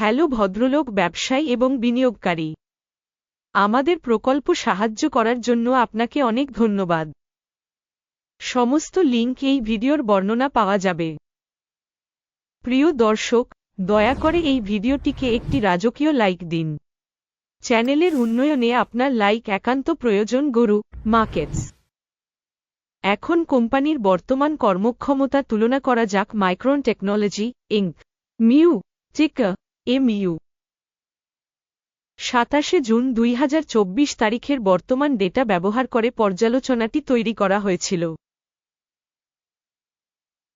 Hello ভদ্রলোক, ব্যবসায়ী এবং বিনিয়োগকারী। আমাদের প্রকল্প সাহায্য করার জন্য আপনাকে অনেক ধন্যবাদ। সমস্ত লিঙ্ক এই ভিডিওর বর্ণনা পাওয়া যাবে। প্রিয় দর্শক, দয়া করে এই ভিডিওটিকে একটি রাজকীয় লাইক দিন। চ্যানেলের উন্নয়নে আপনার লাইক একান্ত প্রয়োজন। গরু, মার্কেটস। এখন কোম্পানির বর্তমান কর্মক্ষমতা তুলনা করা যাক। Micron Technology, Inc. মিউ, টিকা। এমইউ। সাতাশে জুন দুই হাজার চব্বিশ তারিখের বর্তমান ডেটা ব্যবহার করে পর্যালোচনাটি তৈরি করা হয়েছিল।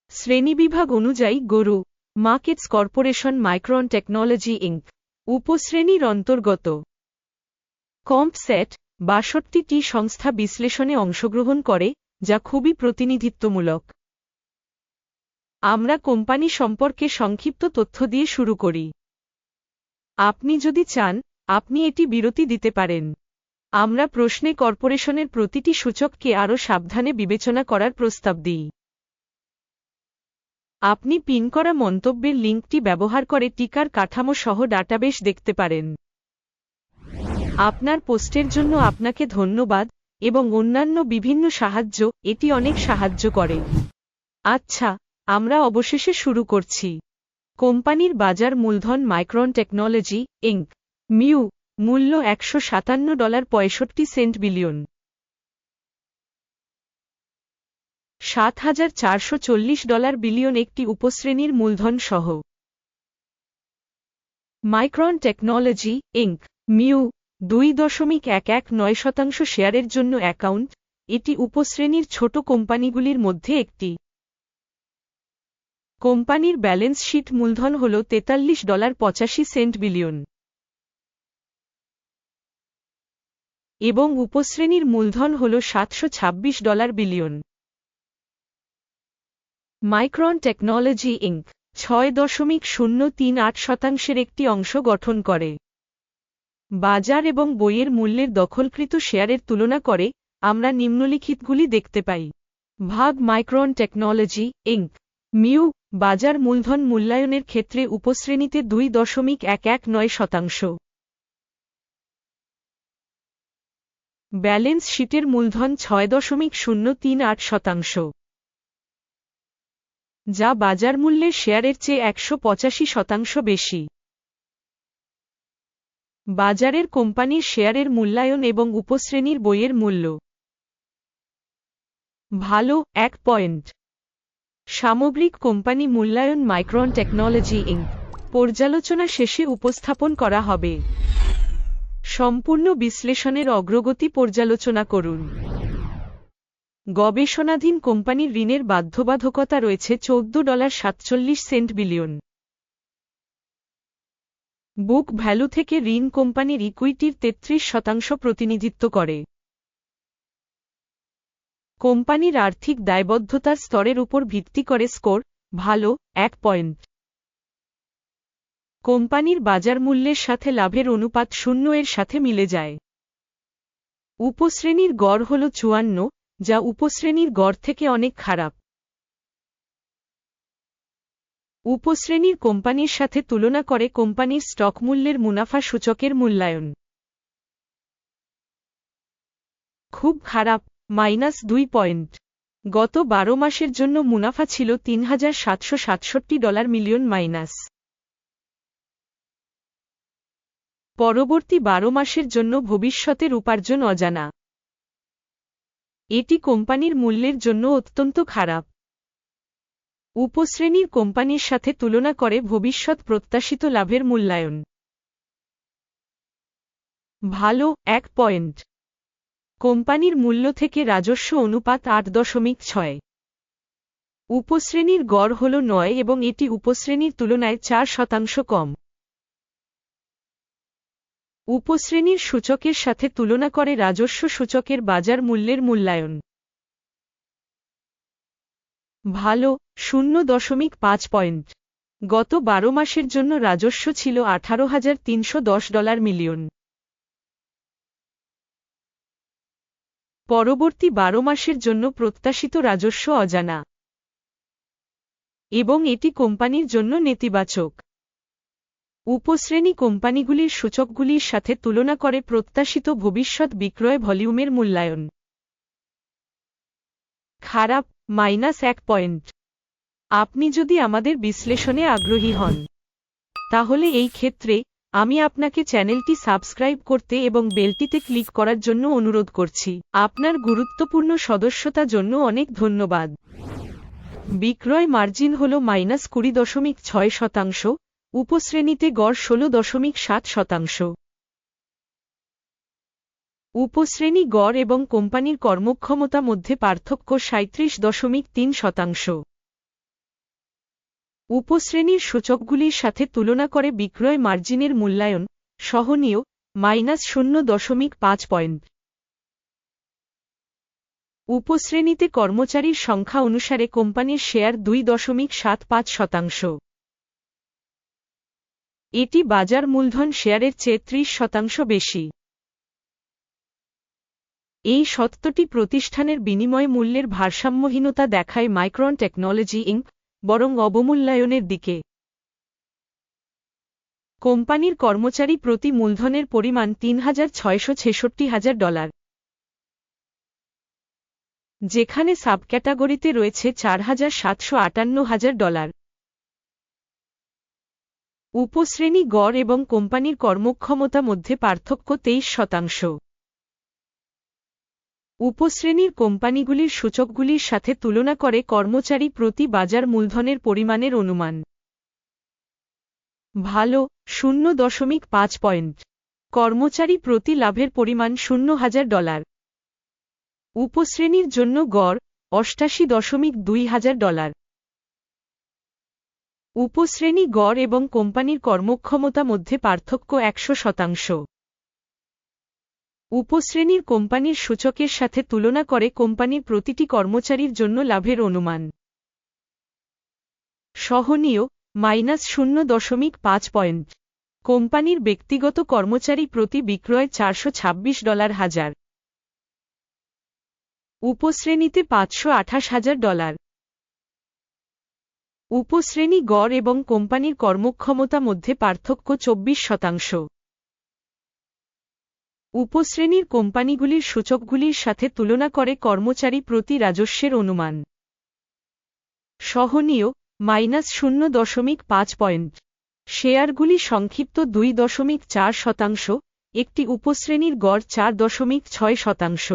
শ্রেণীবিভাগ অনুযায়ী গরু, markets corporation Micron Technology Inc উপশ্রেণীর অন্তর্গত। কম্প সেট, বাষট্টিটি সংস্থা বিশ্লেষণে অংশগ্রহণ করে, যা খুবই প্রতিনিধিত্বমূলক। আমরা কোম্পানি সম্পর্কে সংক্ষিপ্ত তথ্য দিয়ে শুরু করি। আপনি যদি চান, আপনি এটি বিরতি দিতে পারেন। আমরা প্রশ্নে কর্পোরেশনের প্রতিটি সূচককে আরও সাবধানে বিবেচনা করার প্রস্তাব দিই। আপনি পিন করা মন্তব্যের লিঙ্কটি ব্যবহার করে টিকার কাঠামো সহ ডাটাবেস দেখতে পারেন। আপনার পোস্টের জন্য আপনাকে ধন্যবাদ এবং অন্যান্য বিভিন্ন সাহায্য, এটি অনেক সাহায্য করে। আচ্ছা আমরা অবশেষে শুরু করছি। কোম্পানির বাজার মূলধন মাইক্রন টেকনোলজি ইঙ্ক মিউ, মূল্য একশো সাতান্ন ডলার পঁয়ষট্টি সেন্ট বিলিয়ন। সাত হাজার চারশো চল্লিশ ডলার বিলিয়ন একটি উপশ্রেণীর মূলধন সহ। মাইক্রন টেকনোলজি ইঙ্ক মিউ, দুই দশমিক এক এক নয় শতাংশ শেয়ারের জন্য অ্যাকাউন্ট। এটি উপশ্রেণীর ছোট কোম্পানিগুলির মধ্যে একটি। কোম্পানির ব্যালেন্স শিট মূলধন হল তেতাল্লিশ ডলার পঁচাশি সেন্ট বিলিয়ন। এবং উপশ্রেণীর মূলধন হল সাতশো ছাব্বিশ dollar billion. Micron Technology Inc ছয় দশমিক শূন্য তিন আট শতাংশের একটি অংশ গঠন করে। বাজার এবং বইয়ের মূল্যের দখলকৃত শেয়ারের তুলনা করে আমরা নিম্নলিখিতগুলি দেখতে পাই। ভাগ মাইক্রন টেকনোলজি ইঙ্ক মিউ বাজার মূলধন মূল্যায়নের ক্ষেত্রে উপশ্রেণীতে দুই দশমিক এক এক নয় শতাংশ। ব্যালেন্স শিটের মূলধন ছয় দশমিক শূন্য তিন আট শতাংশ। যা বাজার মূল্যের শেয়ারের চেয়ে একশো পঁচাশি শতাংশ বেশি। বাজারের কোম্পানির শেয়ারের মূল্যায়ন এবং উপশ্রেণীর বইয়ের মূল্য। ভালো, এক পয়েন্ট। সামগ্রিক কোম্পানি মূল্যায়ন মাইক্রন টেকনোলজি ইঙ্ক পর্যালোচনা শেষে উপস্থাপন করা হবে। সম্পূর্ণ বিশ্লেষণের অগ্রগতি পর্যালোচনা করুন। গবেষণাধীন কোম্পানির ঋণের বাধ্যবাধকতা রয়েছে চৌদ্দ ডলার সাতচল্লিশ সেন্ট বিলিয়ন। বুক ভ্যালু থেকে ঋণ কোম্পানির ইকুইটির তেত্রিশ শতাংশ প্রতিনিধিত্ব করে। কোম্পানির আর্থিক দায়বদ্ধতার স্তরের উপর ভিত্তি করে স্কোর, ভালো, এক পয়েন্ট। কোম্পানির বাজার মূল্যের সাথে লাভের অনুপাত শূন্য এর সাথে মিলে যায়। উপশ্রেণীর গড় হল চুয়ান্ন, যা উপশ্রেণীর গড় থেকে অনেক খারাপ। উপশ্রেণীর কোম্পানির সাথে তুলনা করে কোম্পানির স্টক মূল্যের মুনাফা সূচকের মূল্যায়ন। খুব খারাপ। মাইনাস দুই পয়েন্ট। গত বারো মাসের জন্য মুনাফা ছিল তিন হাজার সাতশো সাতষট্টি ডলার মিলিয়ন মাইনাস। পরবর্তী বারো মাসের জন্য ভবিষ্যতের উপার্জন অজানা। এটি কোম্পানির মূল্যের জন্য অত্যন্ত খারাপ। উপশ্রেণীর কোম্পানির সাথে তুলনা করে ভবিষ্যৎ প্রত্যাশিত লাভের মূল্যায়ন। ভালো, এক পয়েন্ট। কোম্পানির মূল্য থেকে রাজস্ব অনুপাত আট দশমিক ছয়। উপশ্রেণীর গড় হল নয় এবং এটি উপশ্রেণীর তুলনায় চার শতাংশ কম। উপশ্রেণীর সূচকের সাথে তুলনা করে রাজস্ব সূচকের বাজার মূল্যের মূল্যায়ন। ভালো, শূন্য দশমিক পাঁচ পয়েন্ট। গত বারো মাসের জন্য রাজস্ব ছিল আঠারো হাজার তিনশো দশ ডলার মিলিয়ন। পরবর্তী বারো মাসের জন্য প্রত্যাশিত রাজস্ব অজানা। এবং এটি কোম্পানির জন্য নেতিবাচক। উপশ্রেণী কোম্পানিগুলির সূচকগুলির সাথে তুলনা করে প্রত্যাশিত ভবিষ্যৎ বিক্রয় ভলিউমের মূল্যায়ন। খারাপ, মাইনাস এক পয়েন্ট। আপনি যদি আমাদের বিশ্লেষণে আগ্রহী হন, তাহলে এই ক্ষেত্রে আমি আপনাকে চ্যানেলটি সাবস্ক্রাইব করতে এবং বেলটিতে ক্লিক করার জন্য অনুরোধ করছি। আপনার গুরুত্বপূর্ণ সদস্যতা জন্য অনেক ধন্যবাদ। বিক্রয় মার্জিন হল মাইনাস কুড়ি দশমিক ছয় শতাংশ, উপশ্রেণীতে গড় ষোল দশমিক সাত শতাংশ। উপশ্রেণী গড় এবং কোম্পানির কর্মক্ষমতা মধ্যে পার্থক্য সাঁত্রিশ দশমিক তিন শতাংশ। উপশ্রেণীর সূচকগুলির সাথে তুলনা করে বিক্রয় মার্জিনের মূল্যায়ন, সহনীয়, মাইনাস শূন্য দশমিক পাঁচ পয়েন্ট। উপশ্রেণীতে কর্মচারীর সংখ্যা অনুসারে কোম্পানির শেয়ার দুই দশমিক সাত পাঁচ শতাংশ। এটি বাজার মূলধন শেয়ারের চেয়ে ত্রিশ শতাংশ বেশি। এই সত্যটি প্রতিষ্ঠানের বিনিময় মূল্যের ভারসাম্যহীনতা দেখায় মাইক্রন টেকনোলজি ইঙ্ক বরং অবমূল্যায়নের দিকে। কোম্পানির কর্মচারী প্রতি মূলধনের পরিমাণ তিন হাজার ছয়শো ছেষট্টি হাজার ডলার। যেখানে সাবক্যাটাগরিতে রয়েছে চার হাজার সাতশো আটান্ন হাজার ডলার। উপশ্রেণী গড় এবং কোম্পানির কর্মক্ষমতা মধ্যে পার্থক্য তেইশ শতাংশ। উপশ্রেণীর কোম্পানিগুলির সূচকগুলির সাথে তুলনা করে কর্মচারী প্রতি বাজার মূলধনের পরিমাণের অনুমান। ভালো, শূন্য দশমিক পাঁচ পয়েন্ট। কর্মচারী প্রতি লাভের পরিমাণ শূন্য হাজার ডলার। উপশ্রেণীর জন্য গড়, অষ্টাশি দশমিক দুই হাজার ডলার। উপশ্রেণী গড় এবং কোম্পানির কর্মক্ষমতা মধ্যে পার্থক্য একশো শতাংশ। উপশ্রেণীর কোম্পানির সূচকের সাথে তুলনা করে কোম্পানির প্রতিটি কর্মচারীর জন্য লাভের অনুমান। সহনীয়, মাইনাস শূন্য দশমিক পাঁচ পয়েন্ট। কোম্পানির ব্যক্তিগত কর্মচারী প্রতি বিক্রয় চারশো ছাব্বিশ ডলার হাজার। উপশ্রেণীতে পাঁচশো আঠাশ হাজার ডলার। উপশ্রেণী গড় এবং কোম্পানির কর্মক্ষমতা মধ্যে পার্থক্য চব্বিশ শতাংশ। উপশ্রেণীর কোম্পানিগুলির সূচকগুলির সাথে তুলনা করে কর্মচারী প্রতি রাজস্বের অনুমান। সহনীয়, মাইনাস শূন্য দশমিক পাঁচ পয়েন্ট। শেয়ারগুলি সংক্ষিপ্ত দুই দশমিক চার শতাংশ, একটি উপশ্রেণীর গড় চার দশমিক ছয় শতাংশ।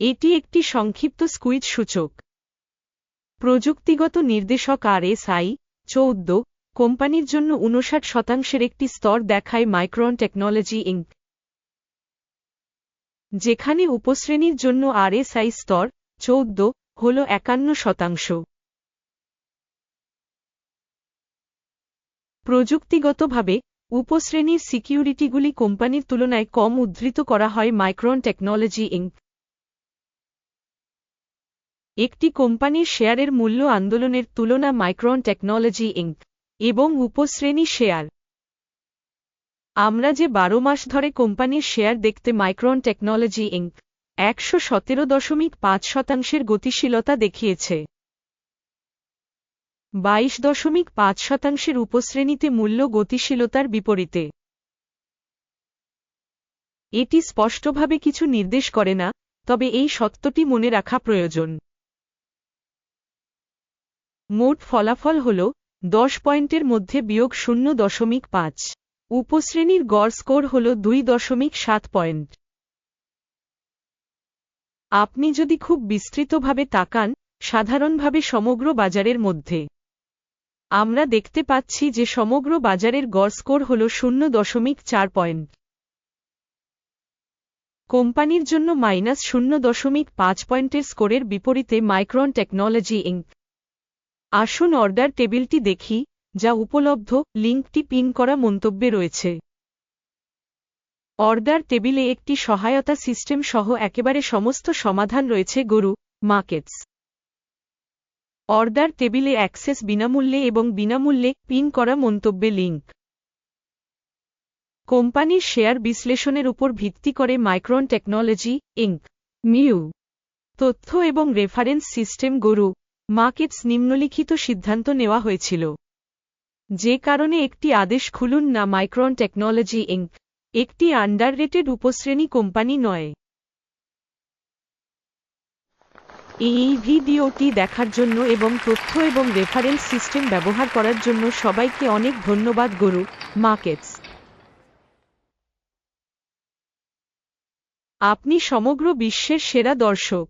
এটি একটি সংক্ষিপ্ত স্কুইজ সূচক। প্রযুক্তিগত নির্দেশক আর এস আই চৌদ্দ কোম্পানির জন্য উনষাট শতাংশের একটি স্তর দেখায় মাইক্রন টেকনোলজি, ইঙ্ক। যেখানে উপশ্রেণীর জন্য আরএসআই স্তর চৌদ্দ হল একান্ন শতাংশ। প্রযুক্তিগতভাবে, উপশ্রেণীর সিকিউরিটিগুলি কোম্পানির তুলনায় কম উদ্ধৃত করা হয় মাইক্রন টেকনোলজি, ইঙ্ক। একটি কোম্পানির শেয়ারের মূল্য আন্দোলনের তুলনা মাইক্রন টেকনোলজি, ইঙ্ক। এবং উপশ্রেণী শেয়ার। আমরা যে বারো মাস ধরে কোম্পানির শেয়ার দেখতে মাইক্রন টেকনোলজি ইঙ্ক একশো সতেরো দশমিক পাঁচ শতাংশের গতিশীলতা দেখিয়েছে। বাইশ দশমিক পাঁচ শতাংশের উপশ্রেণীতে মূল্য গতিশীলতার বিপরীতে। এটি স্পষ্টভাবে কিছু নির্দেশ করে না, তবে এই সত্যটি মনে রাখা প্রয়োজন। মোট ফলাফল হল দশ পয়েন্টের মধ্যে বিয়োগ শূন্য দশমিক পাঁচ। উপশ্রেণীর গড় স্কোর হল দুই দশমিক সাত পয়েন্ট। আপনি যদি খুব বিস্তৃতভাবে তাকান, সাধারণভাবে সমগ্র বাজারের মধ্যে। আমরা দেখতে পাচ্ছি যে সমগ্র বাজারের গড় স্কোর হল শূন্য দশমিক চার পয়েন্ট। কোম্পানির জন্য মাইনাস শূন্য দশমিক পাঁচ পয়েন্টের স্কোরের বিপরীতে মাইক্রন টেকনোলজি ইঙ্ক আসুন অর্ডার টেবিলটি দেখি, যা উপলব্ধ লিঙ্কটি পিন করা মন্তব্যে রয়েছে। অর্ডার টেবিলে একটি সহায়তা সিস্টেম সহ একেবারে সমস্ত সমাধান রয়েছে গরু মার্কেটস অর্ডার টেবিলে অ্যাক্সেস বিনামূল্যে এবং বিনামূল্যে পিন করা মন্তব্যে লিঙ্ক কোম্পানির শেয়ার বিশ্লেষণের উপর ভিত্তি করে মাইক্রন টেকনোলজি ইঙ্ক মিউ। তথ্য এবং রেফারেন্স সিস্টেম গরু মার্কেটস নিম্নলিখিত সিদ্ধান্ত নেওয়া হয়েছিল। যে কারণে একটি আদেশ খুলুন না মাইক্রন টেকনোলজি ইঙ্ক একটি আন্ডাররেটেড উপশ্রেণী কোম্পানি নয়। এই ভিডিওটি দেখার জন্য এবং তথ্য এবং রেফারেন্স সিস্টেম ব্যবহার করার জন্য সবাইকে অনেক ধন্যবাদ, গরু মার্কেটস আপনি সমগ্র বিশ্বের সেরা দর্শক।